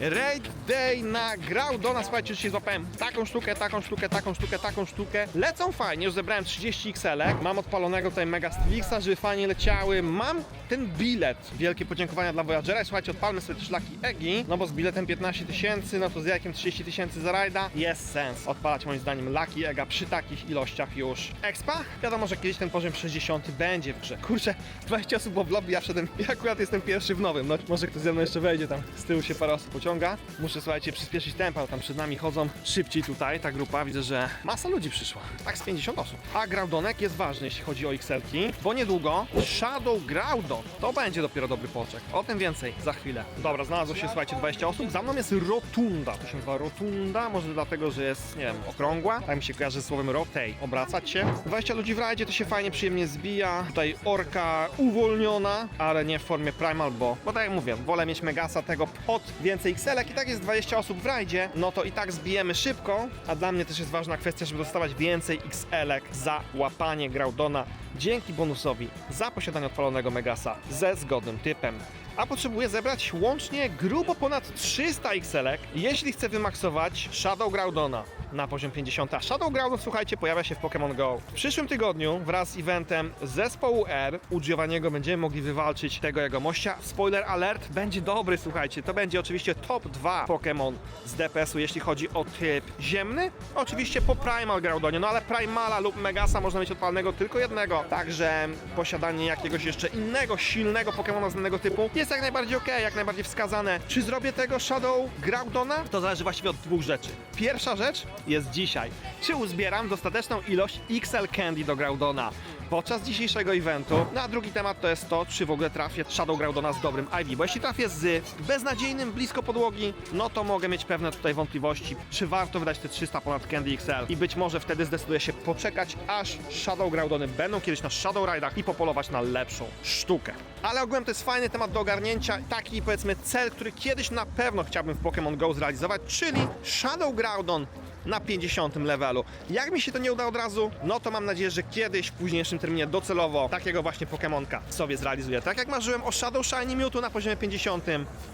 Raid Day na grał do nas, słuchajcie, dzisiaj złapałem taką sztukę, taką sztukę, taką sztukę, taką sztukę. Lecą fajnie, już zebrałem 30 XL-ek. Mam odpalonego tutaj Mega Stwixa, żeby fajnie leciały. Mam ten bilet. Wielkie podziękowania dla Voyagera. I słuchajcie, odpalmy sobie też Lucky Eggi, no bo z biletem 15 tysięcy, no to z jakim 30 tysięcy za rajda jest sens odpalać moim zdaniem Lucky Egga przy takich ilościach już. Expa? Wiadomo, że kiedyś ten poziom 60 będzie w grze. Kurczę, 20 osób było w lobby, ja wszedłem, ja akurat jestem pierwszy w nowym, no może ktoś ze mną jeszcze wejdzie tam, z tyłu się parę osób pociąga. Muszę, słuchajcie, przyspieszyć tempo, tam przed nami chodzą szybciej tutaj, ta grupa, widzę, że masa ludzi przyszła, tak z 50 osób. A Graudonek jest ważny, jeśli chodzi o XL-ki, bo niedługo Shadow Groudon, to będzie dopiero dobry poczek. O tym więcej za chwilę. Dobra, znalazło się, słuchajcie, 20 osób, za mną jest Rotunda, to się nazywa Rotunda, może dlatego, że jest, nie wiem, okrągła, tak mi się kojarzy z słowem rotate, obracać się. 20 ludzi w rajdzie, to się fajnie, przyjemnie zbija, tutaj orka uwolniona, ale nie w formie primal, bo, bo tak jak mówię, wolę mieć Megasa tego pod więcej XL-ek i tak jest 20 osób w rajdzie, no to i tak zbijemy szybko, a dla mnie też jest ważna kwestia, żeby dostawać więcej XL-ek za łapanie Graudona. Dzięki bonusowi za posiadanie odpalonego Megasa ze zgodnym typem. A potrzebuję zebrać łącznie grubo ponad 300 XL-ek, jeśli chcę wymaksować Shadow Groudona na poziom 50. A Shadow Groudon, słuchajcie, pojawia się w Pokémon Go. W przyszłym tygodniu wraz z eventem zespołu R u Giovanniego będziemy mogli wywalczyć tego jego mościa. Spoiler alert, będzie dobry, słuchajcie. To będzie oczywiście top 2 Pokémon z DPS-u, jeśli chodzi o typ ziemny. Oczywiście po Primal Graudonie, no ale Primala lub Megasa można mieć odpalnego tylko jednego. Także posiadanie jakiegoś jeszcze innego, silnego Pokémona z danego typu jest jak najbardziej ok, jak najbardziej wskazane. Czy zrobię tego Shadow Groudona? To zależy właściwie od dwóch rzeczy. Pierwsza rzecz jest dzisiaj. Czy uzbieram dostateczną ilość XL Candy do Groudona? Podczas dzisiejszego eventu. No a drugi temat to jest to, czy w ogóle trafię Shadow Groudona z dobrym IV, bo jeśli trafię z beznadziejnym blisko podłogi, no to mogę mieć pewne tutaj wątpliwości, czy warto wydać te 300 ponad Candy XL i być może wtedy zdecyduję się poczekać, aż Shadow Groudony będą kiedyś na Shadow Ride'ach i popolować na lepszą sztukę. Ale ogółem to jest fajny temat do ogarnięcia, taki powiedzmy cel, który kiedyś na pewno chciałbym w Pokémon GO zrealizować, czyli Shadow Groudon na 50 levelu. Jak mi się to nie uda od razu, no to mam nadzieję, że kiedyś w późniejszym terminie docelowo takiego właśnie Pokemonka sobie zrealizuję. Tak jak marzyłem o Shadow Shiny Mewtwo na poziomie 50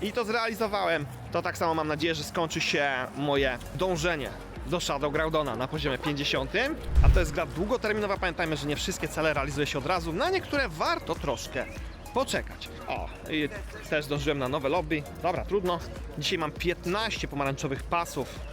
i to zrealizowałem, to tak samo mam nadzieję, że skończy się moje dążenie do Shadow Groudona na poziomie 50, a to jest gra długoterminowa, pamiętajmy, że nie wszystkie cele realizuje się od razu, na niektóre warto troszkę poczekać. O, i też zdążyłem na nowe lobby. Dobra, trudno. Dzisiaj mam 15 pomarańczowych pasów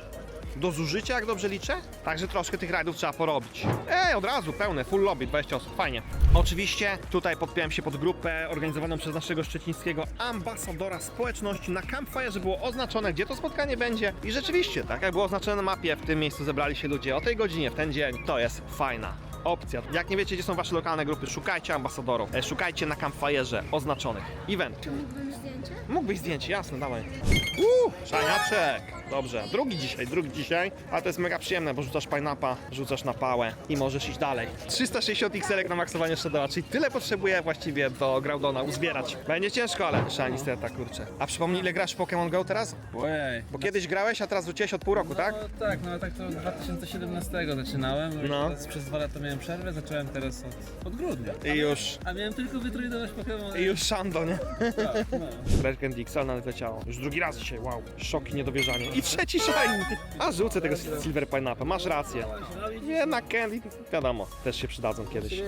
do zużycia, jak dobrze liczę. Także troszkę tych rajdów trzeba porobić. Ej, od razu, pełne, full lobby, 20 osób, fajnie. Oczywiście tutaj podpiąłem się pod grupę organizowaną przez naszego szczecińskiego ambasadora społeczności. Na Campfire było oznaczone, gdzie to spotkanie będzie. I rzeczywiście, tak jak było oznaczone na mapie, w tym miejscu zebrali się ludzie o tej godzinie, w ten dzień. To jest fajna opcja. Jak nie wiecie, gdzie są wasze lokalne grupy, szukajcie ambasadorów. E, Szukajcie na Campfire'ze oznaczonych. Event. Mógłbym zdjęcie? Mógłbyś zdjęcie, jasne, dawaj. Uuu, szaniaczek. Dobrze, drugi dzisiaj, drugi dzisiaj, ale to jest mega przyjemne, bo rzucasz pineappa, rzucasz na pałę i możesz iść dalej. 360 XL na maksowanie Shadowa, czyli tyle potrzebuję właściwie do Groudona uzbierać. Będzie ciężko, ale szani seta, kurczę. A przypomnij, ile grasz w Pokémon Go teraz? Ojej. Bo kiedyś grałeś, a teraz wróciłeś od pół roku, tak? No tak, no tak to od 2017 zaczynałem. No. No. Przez dwa lata miałem przerwę, zacząłem teraz od, od grudnia. I już, A miałem tylko wytrójdować Pokémon. i już Shando, nie? Tak, no. XL nawet leciało. Już drugi raz dzisiaj, wow. Szok i niedowierzanie. I trzeci shiny. A rzucę tego Silver Pineapple, masz rację. Nie, na Candy, wiadomo, też się przydadzą kiedyś.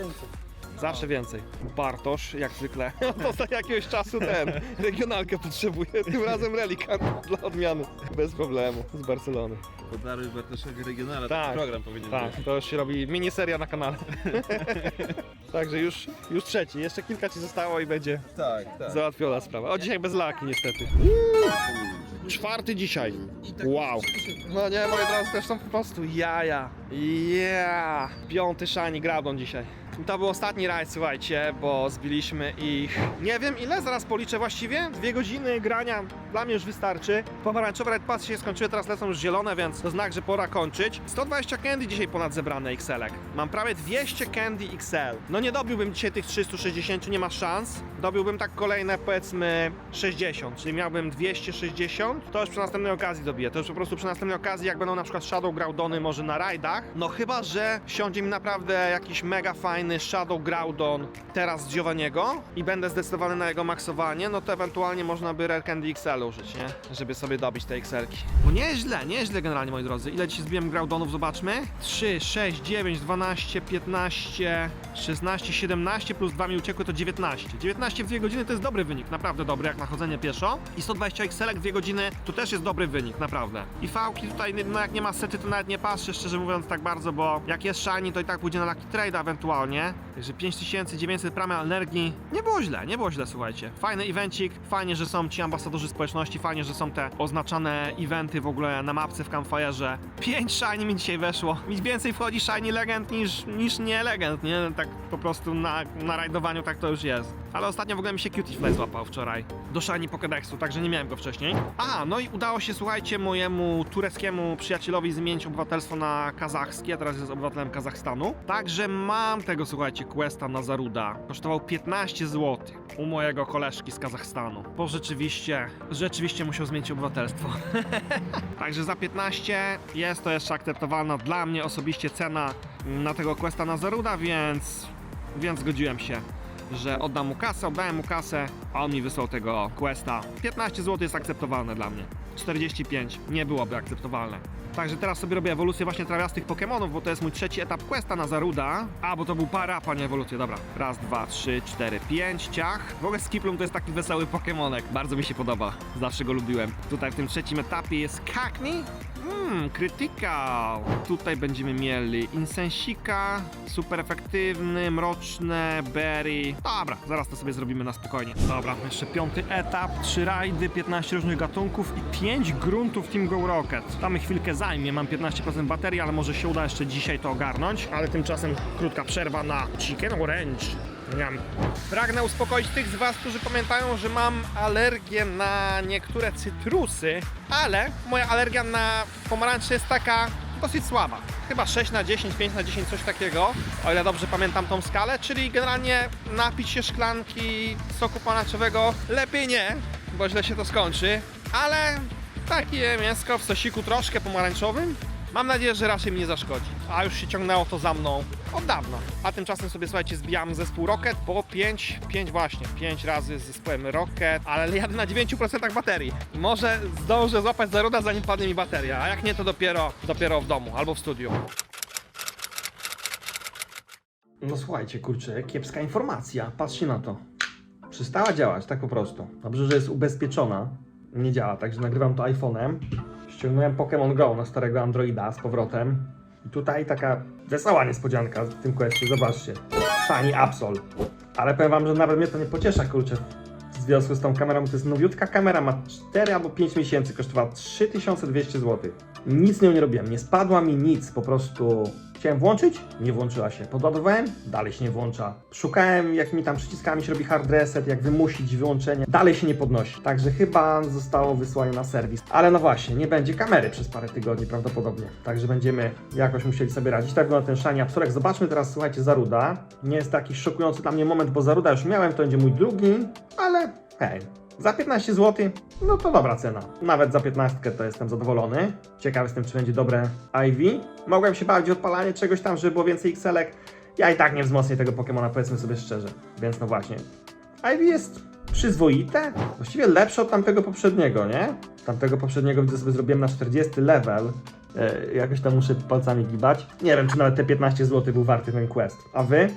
Zawsze więcej. Bartosz, jak zwykle, od ostatnio jakiegoś czasu ten, regionalkę potrzebuje, tym razem relikant dla odmiany. Bez problemu, z Barcelony. Podaruj Bartoszowi Regionala, Tak, taki program powinien Tak, być. to już się robi miniseria na kanale. Także już, już trzeci, jeszcze kilka ci zostało i będzie Tak, tak. załatwiona sprawa. O, dzisiaj bez laki niestety. Czwarty dzisiaj. Wow. No nie, moje drodzy, też są po prostu jaja. Yeah. Piąty shiny grabon dzisiaj. To był ostatni rajd, słuchajcie, bo zbiliśmy ich nie wiem ile, zaraz policzę właściwie. Dwie godziny grania dla mnie już wystarczy. Pomarańczowe Red Passy się skończyły, teraz lecą już zielone, więc to znak, że pora kończyć. 120 candy dzisiaj ponad zebrane XL-ek. Mam prawie 200 candy XL. No nie dobiłbym dzisiaj tych 360, nie ma szans. Dobiłbym tak kolejne powiedzmy 60, czyli miałbym 260. To już przy następnej okazji dobiję. To już po prostu przy następnej okazji, jak będą na przykład Shadow Groudony może na rajdach. No chyba, że siądzie mi naprawdę jakiś mega fajny Shadow Groudon teraz z Giovanniego i będę zdecydowany na jego maksowanie, no to ewentualnie można by Rare Candy XL użyć, nie? Żeby sobie dobić te XL-ki. Bo nieźle, nieźle generalnie, moi drodzy. Ile dzisiaj zbiłem Groudonów, zobaczmy. 3, 6, 9, 12, 15, 16, 17 plus 2 mi uciekły to 19. 19 w 2 godziny to jest dobry wynik, naprawdę dobry jak na chodzenie pieszo. I 120 XL-ek w 2 godziny to też jest dobry wynik, naprawdę. I fałki tutaj, no jak nie ma sety, to nawet nie patrzę, szczerze mówiąc tak bardzo, bo jak jest shiny, to i tak pójdzie na Lucky Trade ewentualnie. Także 5900 pramy energii. Nie było źle, nie było źle, słuchajcie. Fajny evencik, fajnie, że są ci ambasadorzy społeczności, fajnie, że są te oznaczane eventy w ogóle na mapce w Campfire'ze. 5 shiny mi dzisiaj weszło. Mi więcej wchodzi shiny legend niż, niż nie legend, nie? Tak po prostu na, na rajdowaniu tak to już jest. Ale ostatnio w ogóle mi się Cutie Fly złapał wczoraj. Do shiny Pokédexu, także nie miałem go wcześniej. A, no i udało się, słuchajcie, mojemu tureckiemu przyjacielowi zmienić obywatelstwo na kazachskie, teraz jest obywatelem Kazachstanu. Także mam tego, słuchajcie, questa na Zaruda. Kosztował 15 zł u mojego koleżki z Kazachstanu. Bo rzeczywiście, rzeczywiście musiał zmienić obywatelstwo. Także za 15 jest to jeszcze akceptowalna dla mnie osobiście cena na tego questa na Zaruda, więc, więc zgodziłem się że oddam mu kasę, oddałem mu kasę, a on mi wysłał tego questa. 15 zł jest akceptowalne dla mnie. 45 nie byłoby akceptowalne. Także teraz sobie robię ewolucję właśnie trawiastych Pokémonów, bo to jest mój trzeci etap questa na Zaruda. A, bo to był parapa, nie ewolucja, dobra. Raz, dwa, trzy, cztery, pięć, ciach. W ogóle Skiplum to jest taki wesoły Pokémonek, bardzo mi się podoba, zawsze go lubiłem. Tutaj w tym trzecim etapie jest Kakni, Mmm, Critical. Tutaj będziemy mieli Insensika, super efektywny, mroczne, berry. Dobra, zaraz to sobie zrobimy na spokojnie. Dobra, jeszcze piąty etap, trzy rajdy, 15 różnych gatunków i 5 gruntów Team Go Rocket. Tam chwilkę zajmie, mam 15% baterii, ale może się uda jeszcze dzisiaj to ogarnąć. Ale tymczasem krótka przerwa na Chicken Orange. Niam. Pragnę uspokoić tych z Was, którzy pamiętają, że mam alergię na niektóre cytrusy, ale moja alergia na pomarańcze jest taka dosyć słaba. Chyba 6 na 10, 5 na 10, coś takiego, o ile dobrze pamiętam tą skalę, czyli generalnie napić się szklanki soku pomarańczowego lepiej nie, bo źle się to skończy, ale takie mięsko w sosiku troszkę pomarańczowym Mam nadzieję, że raczej mi nie zaszkodzi. A już się ciągnęło to za mną od dawna. A tymczasem sobie słuchajcie, zbijam zespół Rocket po 5, 5 właśnie, 5 razy z zespołem Rocket, ale jadę na 9% baterii. Może zdążę złapać zaruda zanim padnie mi bateria, a jak nie to dopiero, dopiero w domu albo w studiu. No słuchajcie, kurczę, kiepska informacja. Patrzcie na to. Przestała działać, tak po prostu. Dobrze, że jest ubezpieczona. Nie działa, także nagrywam to iPhone'em. Ściągnąłem Pokémon Go na starego Androida z powrotem. I tutaj taka wesoła niespodzianka w tym questie, zobaczcie. Shiny Absol. Ale powiem wam, że nawet mnie to nie pociesza, kurczę. W związku z tą kamerą, to jest nowiutka kamera, ma 4 albo 5 miesięcy, kosztowała 3200 zł. Nic nią nie robiłem, nie spadła mi nic, po prostu chciałem włączyć, nie włączyła się. Podładowałem, dalej się nie włącza. Szukałem, jakimi tam przyciskami się robi hard reset, jak wymusić wyłączenie, dalej się nie podnosi. Także chyba zostało wysłane na serwis. Ale no właśnie, nie będzie kamery przez parę tygodni prawdopodobnie. Także będziemy jakoś musieli sobie radzić. Tak wygląda ten Shiny Absolek. Zobaczmy teraz, słuchajcie, Zaruda. Nie jest taki szokujący dla mnie moment, bo Zaruda już miałem, to będzie mój drugi, ale hej, za 15 zł, no to dobra cena. Nawet za 15 to jestem zadowolony. Ciekaw jestem, czy będzie dobre Ivy. Mogłem się bardziej odpalanie czegoś tam, żeby było więcej XL-ek. Ja i tak nie wzmocnię tego Pokemona, powiedzmy sobie szczerze. Więc no właśnie. Ivy jest przyzwoite, właściwie lepsze od tamtego poprzedniego, nie? Tamtego poprzedniego widzę sobie zrobiłem na 40 level. E, jakoś tam muszę palcami gibać. Nie wiem, czy nawet te 15 zł był warty ten quest. A wy?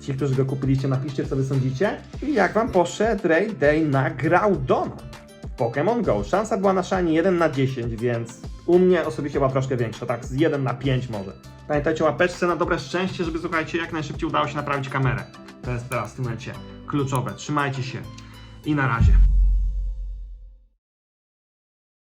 Ci, którzy go kupiliście, napiszcie, co wy sądzicie. I jak wam poszedł Ray Day na Groudona w Pokémon Go. Szansa była na szanie 1 na 10, więc u mnie osobiście była troszkę większa, tak z 1 na 5 może. Pamiętajcie o łapeczce na dobre szczęście, żeby słuchajcie, jak najszybciej udało się naprawić kamerę. To jest teraz w tym momencie kluczowe. Trzymajcie się i na razie.